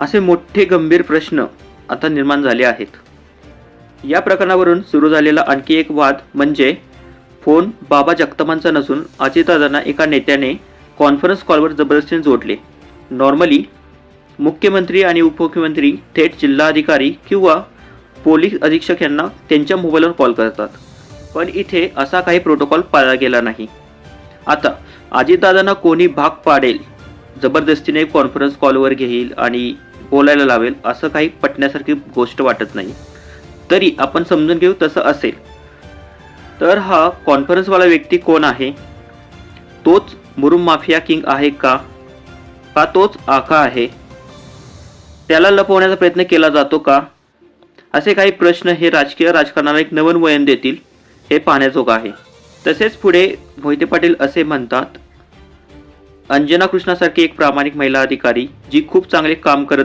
असे मोठे गंभीर प्रश्न आता निर्माण झाले आहेत. या प्रकरणावरून सुरू झालेला आणखी एक वाद म्हणजे फोन बाबा जगतापांचा नसून अजितदादांना एका नेत्याने कॉन्फरन्स कॉलवर जबरदस्तीने जोडले. नॉर्मली मुख्यमंत्री आणि उपमुख्यमंत्री थेट जिल्हाधिकारी किंवा पोलीस अधीक्षक यांना त्यांच्या मोबाईलवर कॉल करतात. पण इथे असा काही प्रोटोकॉल पाळला गेला नाही. आता अजितदादांना कोणी भाग पाडेल जबरदस्तीने कॉन्फरन्स कॉलवर घेईल आणि बोलायला लावेल असं काही पटण्यासारखी गोष्ट वाटत नाही. तरी आपण समजून घेऊ तसं असेल. तर हा कॉन्फरन्सवाला व्यक्ती कोण आहे? तोच मुरुम माफिया किंग आहे का? का तोच आका आहे? त्याला लपवण्याचा प्रयत्न केला जातो का? असे काही प्रश्न हे राजकीय राजकारणाला एक नवीन वयन देतील हे पाहण्याजोगं आहे. तसेच पुढे मोहिते पाटील असे म्हणतात अंजना कृष्णासारखी एक प्रामाणिक महिला अधिकारी जी खूप चांगले काम करत